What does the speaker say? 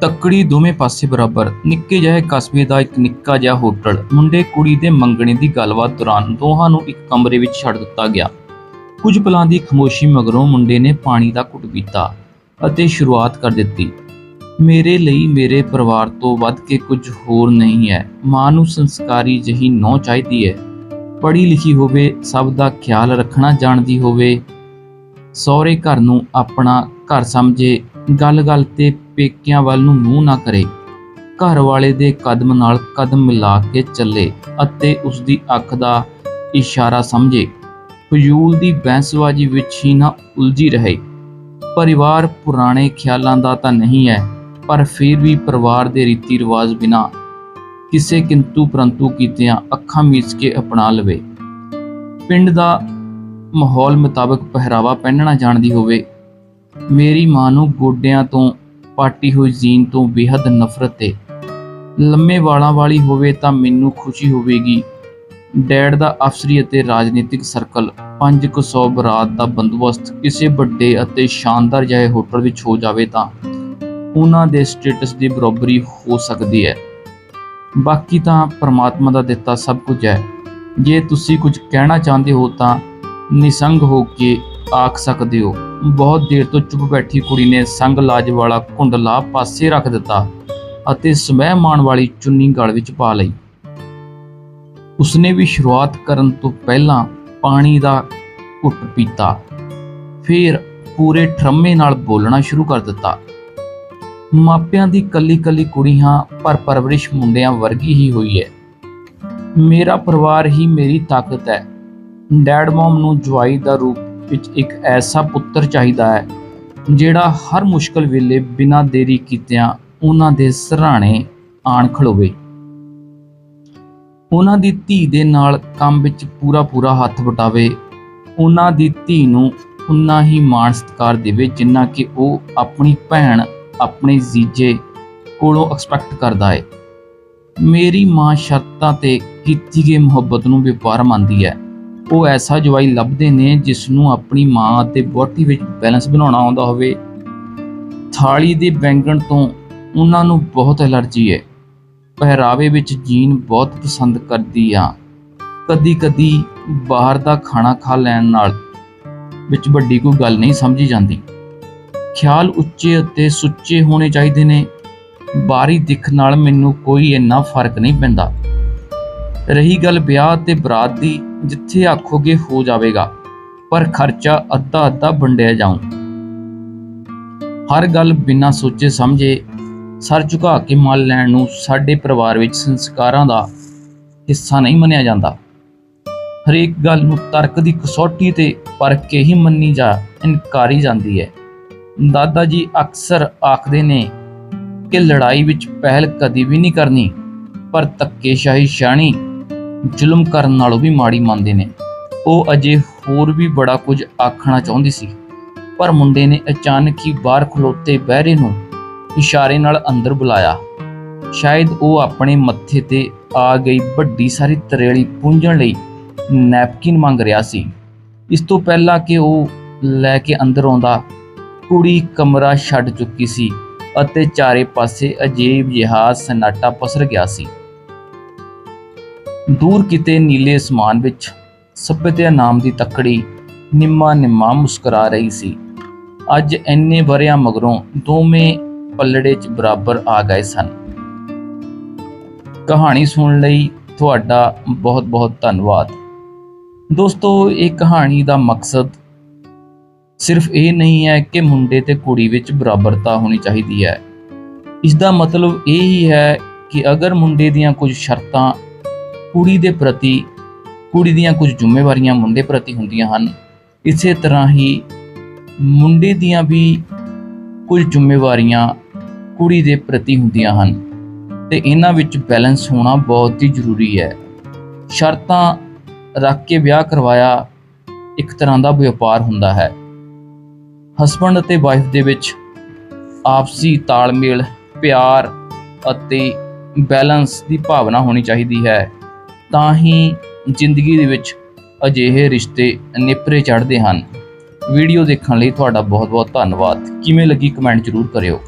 ਤੱਕੜੀ ਦੋਵੇਂ ਪਾਸੇ ਬਰਾਬਰ, ਨਿੱਕੇ ਜਿਹੇ ਕਸਬੇ ਦਾ ਇੱਕ ਨਿੱਕਾ ਜਿਹਾ ਹੋਟਲ, ਮੁੰਡੇ ਕੁੜੀ ਦੇ ਮੰਗਣੇ ਦੀ ਗੱਲਬਾਤ ਦੌਰਾਨ ਦੋਹਾਂ ਨੂੰ ਇੱਕ ਕਮਰੇ ਵਿੱਚ ਛੱਡ ਦਿੱਤਾ ਗਿਆ। ਕੁਝ ਪਲਾਂ ਦੀ ਖਮੋਸ਼ੀ ਮਗਰੋਂ ਮੁੰਡੇ ਨੇ ਪਾਣੀ ਦਾ ਘੁੱਟ ਪੀਤਾ ਅਤੇ ਸ਼ੁਰੂਆਤ ਕਰ ਦਿੱਤੀ। ਮੇਰੇ ਲਈ ਮੇਰੇ ਪਰਿਵਾਰ ਤੋਂ ਵੱਧ ਕੇ ਕੁਝ ਹੋਰ ਨਹੀਂ ਹੈ। ਮਾਂ ਨੂੰ ਸੰਸਕਾਰੀ ਜਹੀ ਨੌ ਚਾਹੀਦੀ ਹੈ। ਪੜ੍ਹੀ ਲਿਖੀ ਹੋਵੇ, ਸਭ ਦਾ ਖਿਆਲ ਰੱਖਣਾ ਜਾਣਦੀ ਹੋਵੇ। ਸਹੁਰੇ ਘਰ ਨੂੰ ਆਪਣਾ ਘਰ ਸਮਝੇ। ਗੱਲ-ਗੱਲ ਤੇ ਪੇਕਿਆਂ ਵੱਲ ਨੂੰ ਮੂੰਹ ਨਾ ਕਰੇ। ਘਰ ਵਾਲੇ ਦੇ ਕਦਮ ਨਾਲ ਕਦਮ ਮਿਲਾ ਕੇ ਚੱਲੇ ਅਤੇ ਉਸ ਦੀ ਅੱਖ ਦਾ ਇਸ਼ਾਰਾ ਸਮਝੇ। ਫਜ਼ੂਲ ਦੀ ਬਹਿਸਬਾਜ਼ੀ ਵਿੱਚ ਹੀ ਨਾ ਉਲਝੀ ਰਹੇ। ਪਰਿਵਾਰ ਪੁਰਾਣੇ ਖਿਆਲਾਂ ਦਾ ਤਾਂ ਨਹੀਂ ਹੈ, ਪਰ ਫਿਰ ਵੀ ਪਰਿਵਾਰ ਦੇ ਰੀਤੀ ਰਿਵਾਜ ਬਿਨਾ ਕਿਸੇ ਕਿੰਤੂ ਪਰੰਤੂ ਕੀਤਿਆਂ ਅੱਖਾਂ ਮੀਚ ਕੇ ਅਪਣਾ ਲਵੇ। ਪਿੰਡ ਦਾ ਮਾਹੌਲ ਮੁਤਾਬਕ ਪਹਿਰਾਵਾ ਪਹਿਨਣਾ ਜਾਣਦੀ ਹੋਵੇ। ਮੇਰੀ ਮਾਂ ਨੂੰ ਗੋਡਿਆਂ ਤੋਂ ਪਾਟੀ ਹੋਈ ਜੀਨ ਤੋਂ ਬੇਹੱਦ ਨਫ਼ਰਤ ਹੈ ਲੰਮੇ ਵਾਲਾਂ ਵਾਲੀ ਹੋਵੇ ਤਾਂ ਮੈਨੂੰ ਖੁਸ਼ੀ ਹੋਵੇਗੀ। ਡੈਡ ਦਾ ਅਫਸਰੀ ਅਤੇ ਰਾਜਨੀਤਿਕ ਸਰਕਲ 500 ਬਰਾਤ ਦਾ ਬੰਦੋਬਸਤ ਕਿਸੇ ਵੱਡੇ ਅਤੇ ਸ਼ਾਨਦਾਰ ਜਿਹੇ ਹੋਟਲ ਵਿੱਚ ਹੋ ਜਾਵੇ ਤਾਂ ਉਹਨਾਂ ਦੇ ਸਟੇਟਸ ਦੀ ਬਰਾਬਰੀ ਹੋ ਸਕਦੀ ਹੈ। ਬਾਕੀ ਤਾਂ ਪ੍ਰਮਾਤਮਾ ਦਾ ਦਿੱਤਾ ਸਭ ਕੁਝ ਹੈ। ਜੇ ਤੁਸੀਂ ਕੁਝ ਕਹਿਣਾ ਚਾਹੁੰਦੇ ਹੋ ਤਾਂ ਨਿਸੰਗ ਹੋ ਕੇ ਆਖ ਸਕਦੇ ਹੋ। ਬਹੁਤ ਦੇਰ ਤੋਂ ਚੁੱਪ ਬੈਠੀ ਕੁੜੀ ਨੇ ਸੰਗ ਲਾਜ ਵਾਲਾ ਕੁੰਡਲਾ ਪਾਸੇ ਰੱਖ ਦਿੱਤਾ ਅਤੇ ਸਵੈ ਮਾਣ ਵਾਲੀ ਚੁੰਨੀ ਗਲ ਵਿੱਚ ਪਾ ਲਈ। ਉਸਨੇ ਵੀ ਸ਼ੁਰੂਆਤ ਕਰਨ ਤੋਂ ਪਹਿਲਾਂ ਪਾਣੀ ਦਾ ਘੁੱਟ ਪੀਤਾ, ਫਿਰ ਪੂਰੇ ਠਰਮੇ ਨਾਲ ਬੋਲਣਾ ਸ਼ੁਰੂ ਕਰ ਦਿੱਤਾ। ਮਾਪਿਆਂ ਦੀ ਕੱਲੀ ਕੱਲੀ ਕੁੜੀ ਹਾਂ ਪਰ ਪਰਵਰਿਸ਼ ਮੁੰਡਿਆਂ ਵਰਗੀ ਹੀ ਹੋਈ ਹੈ ਮੇਰਾ ਪਰਿਵਾਰ ਹੀ ਮੇਰੀ ਤਾਕਤ ਹੈ ਡੈਡ ਮਮ ਨੂੰ ਜਵਾਈ ਦਾ ਰੂਪ ਵਿੱਚ ਇੱਕ ਐਸਾ ਪੁੱਤਰ ਚਾਹੀਦਾ ਹੈ ਜਿਹੜਾ ਹਰ ਮੁਸ਼ਕਲ ਵੇਲੇ ਬਿਨਾਂ ਦੇਰੀ ਕੀਤਿਆਂ ਉਹਨਾਂ ਦੇ ਸਰਾਣੇ ਆਣ ਖਲੋਵੇ। ਉਹਨਾਂ ਦੀ ਧੀ ਦੇ ਨਾਲ ਕੰਮ ਵਿੱਚ ਪੂਰਾ ਪੂਰਾ ਹੱਥ ਵਟਾਵੇ। ਉਹਨਾਂ ਦੀ ਧੀ ਨੂੰ ਉਨਾ ਹੀ ਮਾਣ ਸਤਿਕਾਰ ਦੇਵੇ ਜਿੰਨਾ ਕਿ ਉਹ ਆਪਣੀ ਭੈਣ ਆਪਣੇ ਜੀਜੇ ਕੋਲੋਂ ਐਕਸਪੈਕਟ ਕਰਦਾ ਹੈ। ਮੇਰੀ ਮਾਂ ਸ਼ਰਤਾਂ ਤੇ ਕੀਤੀ ਗਈ ਮੁਹੱਬਤ ਨੂੰ ਵਪਾਰ ਮੰਨਦੀ ਹੈ। ਉਹ ਐਸਾ ਜਵਾਈ ਲੱਭਦੇ ਨੇ ਜਿਸ ਨੂੰ ਆਪਣੀ ਮਾਂ ਅਤੇ ਵਹੁਟੀ ਵਿੱਚ ਬੈਲੈਂਸ ਬਣਾਉਣਾ ਆਉਂਦਾ ਹੋਵੇ। ਥਾਲੀ ਦੇ ਬੈਂਗਣ ਤੋਂ ਉਹਨਾਂ ਨੂੰ ਬਹੁਤ ਐਲਰਜੀ ਹੈ। ਪਹਿਰਾਵੇ ਵਿੱਚ ਜੀਨ ਬਹੁਤ ਪਸੰਦ ਕਰਦੀ ਆ। ਕਦੀ ਕਦੀ ਬਾਹਰ ਦਾ ਖਾਣਾ ਖਾ ਲੈਣ ਨਾਲ ਵਿੱਚ ਵੱਡੀ ਕੋਈ ਗੱਲ ਨਹੀਂ ਸਮਝੀ ਜਾਂਦੀ। ਖਿਆਲ ਉੱਚੇ ਅਤੇ ਸੁੱਚੇ ਹੋਣੇ ਚਾਹੀਦੇ ਨੇ। ਬਾਹਰੀ ਦਿੱਖ ਨਾਲ ਮੈਨੂੰ ਕੋਈ ਇੰਨਾ ਫ਼ਰਕ ਨਹੀਂ ਪੈਂਦਾ। ਰਹੀ ਗੱਲ ਵਿਆਹ ਤੇ ਬਰਾਤ ਦੀ, ਜਿੱਥੇ ਆਖੋਗੇ ਹੋ ਜਾਵੇਗਾ, ਪਰ ਖਰਚਾ ਅੱਧਾ ਅੱਧਾ ਵੰਡਿਆ ਜਾਊ। ਹਰ ਗੱਲ ਬਿਨਾਂ ਸੋਚੇ ਸਮਝੇ, ਸਰ ਝੁਕਾ ਕੇ ਮੰਨ ਲੈਣ ਨੂੰ ਸਾਡੇ ਪਰਿਵਾਰ ਵਿੱਚ ਸੰਸਕਾਰਾਂ ਦਾ ਹਿੱਸਾ ਨਹੀਂ ਮੰਨਿਆ ਜਾਂਦਾ। ਹਰੇਕ ਗੱਲ ਨੂੰ ਤਰਕ ਦੀ ਕਸੌਟੀ ਤੇ ਪਰਖ ਕੇ ਹੀ ਮੰਨੀ ਜਾ, ਇਨਕਾਰੀ ਜਾਂਦੀ ਹੈ। ਦਾਦਾ ਜੀ ਅਕਸਰ ਆਖਦੇ ਨੇ ਕਿ ਲੜਾਈ ਵਿੱਚ ਪਹਿਲ ਕਦੀ ਵੀ ਨਹੀਂ ਕਰਨੀ, ਪਰ ਧੱਕੇਸ਼ਾਹੀ ਸ਼ਾਣੀ ਜ਼ੁਲਮ ਕਰਨ ਨਾਲੋਂ ਵੀ ਮਾੜੀ ਮੰਨਦੇ ਨੇ। ਉਹ ਅਜੇ ਹੋਰ ਵੀ ਬੜਾ ਕੁਝ ਆਖਣਾ ਚਾਹੁੰਦੀ ਸੀ। ਪਰ ਮੁੰਡੇ ਨੇ ਅਚਾਨਕ ਹੀ ਬਾਹਰ ਖਲੋਤੇ ਬਹਿਰੇ ਨੂੰ ਇਸ਼ਾਰੇ ਨਾਲ ਅੰਦਰ ਬੁਲਾਇਆ। ਸ਼ਾਇਦ ਉਹ ਆਪਣੇ ਮੱਥੇ ਤੇ ਆ ਗਈ ਵੱਡੀ ਸਾਰੀ ਤਰੇਲੀ ਪੂੰਝਣ ਲਈ ਨੈਪਕਿਨ ਮੰਗ ਰਿਹਾ ਸੀ। ਇਸ ਤੋਂ ਪਹਿਲਾਂ ਕਿ ਉਹ ਲੈ ਕੇ ਅੰਦਰ ਆਉਂਦਾ, ਕੁੜੀ ਕਮਰਾ ਛੱਡ ਚੁੱਕੀ ਸੀ ਅਤੇ ਚਾਰੇ ਪਾਸੇ ਅਜੀਬ ਜਿਹਾ ਸਨਾਟਾ ਪਸਰ ਗਿਆ ਸੀ। ਦੂਰ ਕਿਤੇ ਨੀਲੇ ਅਸਮਾਨ ਵਿੱਚ ਸਭਿਅਤਾ ਨਾਮ ਦੀ ਤੱਕੜੀ ਨਿੰਮਾ ਨਿੰਮਾ ਮੁਸਕਰਾ ਰਹੀ ਸੀ। ਅੱਜ ਇੰਨੇ ਵਰਿਆਂ ਮਗਰੋਂ ਦੋਵੇਂ ਪੱਲੜੇ 'ਚ ਬਰਾਬਰ ਆ ਗਏ ਸਨ। ਕਹਾਣੀ ਸੁਣਨ ਲਈ ਤੁਹਾਡਾ ਬਹੁਤ-ਬਹੁਤ ਧੰਨਵਾਦ। ਦੋਸਤੋ, ਇਹ ਕਹਾਣੀ ਦਾ ਮਕਸਦ ਸਿਰਫ ਇਹ ਨਹੀਂ ਹੈ ਕਿ ਮੁੰਡੇ ਤੇ ਕੁੜੀ ਵਿੱਚ ਬਰਾਬਰਤਾ ਹੋਣੀ ਚਾਹੀਦੀ ਹੈ। ਇਸ ਦਾ ਮਤਲਬ ਇਹ ਹੀ ਹੈ ਕਿ ਅਗਰ ਮੁੰਡੇ ਦੀਆਂ ਕੁਝ ਸ਼ਰਤਾਂ ਕੁੜੀ ਦੇ ਪ੍ਰਤੀ, ਕੁੜੀ ਦੀਆਂ ਕੁਝ ਜ਼ਿੰਮੇਵਾਰੀਆਂ ਮੁੰਡੇ ਪ੍ਰਤੀ ਹੁੰਦੀਆਂ ਹਨ, ਇਸੇ ਤਰ੍ਹਾਂ ਹੀ ਮੁੰਡੇ ਦੀਆਂ ਵੀ ਕੁਝ ਜ਼ਿੰਮੇਵਾਰੀਆਂ ਕੁੜੀ ਦੇ ਪ੍ਰਤੀ ਹੁੰਦੀਆਂ ਹਨ। ਤੇ ਇਹਨਾਂ ਵਿੱਚ ਬੈਲੈਂਸ ਹੋਣਾ ਬਹੁਤ ਹੀ ਜ਼ਰੂਰੀ ਹੈ। ਸ਼ਰਤਾਂ ਰੱਖ ਕੇ ਵਿਆਹ ਕਰਵਾਇਆ ਇੱਕ ਤਰ੍ਹਾਂ ਦਾ ਵਪਾਰ ਹੁੰਦਾ ਹੈ। ਹਸਬੰਡ ਅਤੇ ਵਾਈਫ ਦੇ ਵਿੱਚ ਆਪਸੀ ਤਾਲਮੇਲ, ਪਿਆਰ ਅਤੇ ਬੈਲੈਂਸ ਦੀ ਭਾਵਨਾ ਹੋਣੀ ਚਾਹੀਦੀ ਹੈ। ਤਾਂ ਹੀ ਜ਼ਿੰਦਗੀ ਦੇ ਵਿੱਚ ਅਜਿਹੇ ਰਿਸ਼ਤੇ ਨੇਪਰੇ ਚੜ੍ਹਦੇ ਹਨ। ਵੀਡੀਓ ਦੇਖਣ ਲਈ ਤੁਹਾਡਾ ਬਹੁਤ ਬਹੁਤ ਧੰਨਵਾਦ। ਕਿਵੇਂ ਲੱਗੀ ਕਮੈਂਟ ਜ਼ਰੂਰ ਕਰਿਓ।